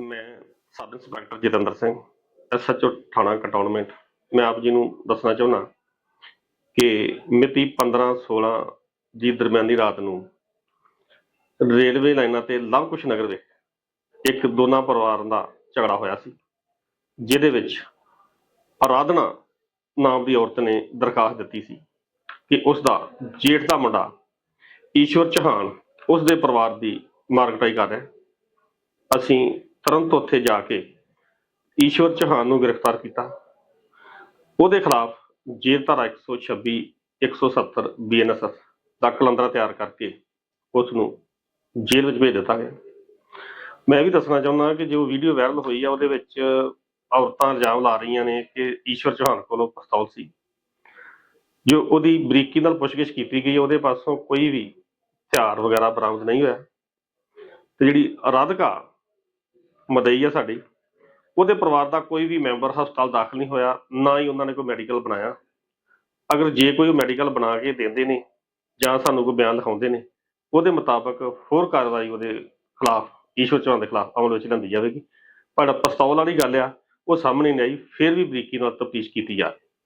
ਮੈਂ sub inspector Jatinder Singh SHO ਥਾਣਾ cantonment. ਮੈਂ ਆਪ ਜੀ ਨੂੰ ਦੱਸਣਾ ਚਾਹੁੰਦਾ ਕਿ ਮਿਤੀ 15-16 ਦੀ ਦਰਮਿਆਨੀ ਰਾਤ ਨੂੰ ਰੇਲਵੇ ਲਾਈਨਾਂ ਤੇ ਲਵਕੁਸ਼ ਨਗਰ ਵਿੱਚ ਇੱਕ ਦੋਨਾਂ ਪਰਿਵਾਰਾਂ ਦਾ ਝਗੜਾ ਹੋਇਆ ਸੀ, ਜਿਹਦੇ ਵਿੱਚ ਆਰਾਧਨਾ ਨਾਮ ਦੀ ਔਰਤ ਨੇ ਦਰਖਾਸਤ ਦਿੱਤੀ ਸੀ ਕਿ ਉਸ ਦਾ ਜੇਠ ਦਾ ਮੁੰਡਾ ਈਸ਼ਵਰ ਚੌਹਾਨ ਉਸ ਦੇ ਪਰਿਵਾਰ ਦੀ ਮਾਰਕਟਾਈ ਕਰ ਰਿਹਾ ਅਸੀਂ ਤੁਰੰਤ ਉੱਥੇ ਜਾ ਕੇ ਈਸ਼ਵਰ ਚੌਹਾਨ ਨੂੰ ਗ੍ਰਿਫਤਾਰ ਕੀਤਾ। ਉਹਦੇ ਖਿਲਾਫ ਜੇਲ੍ਹ ਧਾਰਾ 126 170 ਬੀਐਨਐਸਐਸ ਦਾ ਕਲੰਦਰਾ ਤਿਆਰ ਕਰਕੇ ਉਸ ਨੂੰ ਜੇਲ੍ਹ ਵਿੱਚ ਭੇਜ ਦਿੱਤਾ ਗਿਆ। ਮੈਂ ਇਹ ਵੀ ਦੱਸਣਾ ਚਾਹੁੰਦਾ ਕਿ ਜੋ ਵੀਡੀਓ ਵਾਇਰਲ ਹੋਈ ਆ, ਉਹਦੇ ਵਿੱਚ ਔਰਤਾਂ ਇਲਜ਼ਾਮ ਲਾ ਰਹੀਆਂ ਨੇ ਕਿ ਈਸ਼ਵਰ ਚੌਹਾਨ ਕੋਲੋਂ ਪਿਸਤੌਲ ਸੀ। ਜੋ ਉਹਦੀ ਬਰੀਕੀ ਨਾਲ ਪੁੱਛਗਿੱਛ ਕੀਤੀ ਗਈ, ਉਹਦੇ ਪਾਸੋਂ ਕੋਈ ਵੀ ਹਥਿਆਰ ਵਗੈਰਾ ਬਰਾਮਦ ਨਹੀਂ ਹੋਇਆ। ਤੇ ਜਿਹੜੀ ਅਰਾਧਕਾ ਮਦਈ ਆ ਸਾਡੀ। ਉਹਦੇ ਪਰਿਵਾਰ ਦਾ ਕੋਈ ਵੀ ਮੈਂਬਰ ਹਸਪਤਾਲ ਦਾਖਲ ਨਹੀਂ ਹੋਇਆ, ਨਾ ਹੀ ਉਹਨਾਂ ਨੇ ਕੋਈ ਮੈਡੀਕਲ ਬਣਾਇਆ। ਅਗਰ ਜੇ ਕੋਈ ਮੈਡੀਕਲ ਬਣਾ ਕੇ ਦਿੰਦੇ ਨੇ ਜਾਂ ਸਾਨੂੰ ਕੋਈ ਬਿਆਨ ਲਿਖਾਉਂਦੇ ਨੇ, ਉਹਦੇ ਮੁਤਾਬਕ ਹੋਰ ਕਾਰਵਾਈ ਉਹਦੇ ਖਿਲਾਫ, ਈਸ਼ਵਰ ਚੌਹਾਨ ਦੇ ਖਿਲਾਫ ਅਮਲ ਵਿੱਚ ਲਿਆਂਦੀ ਜਾਵੇਗੀ। ਪਰ ਪਿਸਤੌਲ ਵਾਲੀ ਗੱਲ ਆ, ਉਹ ਸਾਹਮਣੇ ਨਹੀਂ ਆਈ, ਫਿਰ ਵੀ ਬਰੀਕੀ ਨਾਲ ਤਫਤੀਸ਼ ਕੀਤੀ ਜਾ ਰਹੀ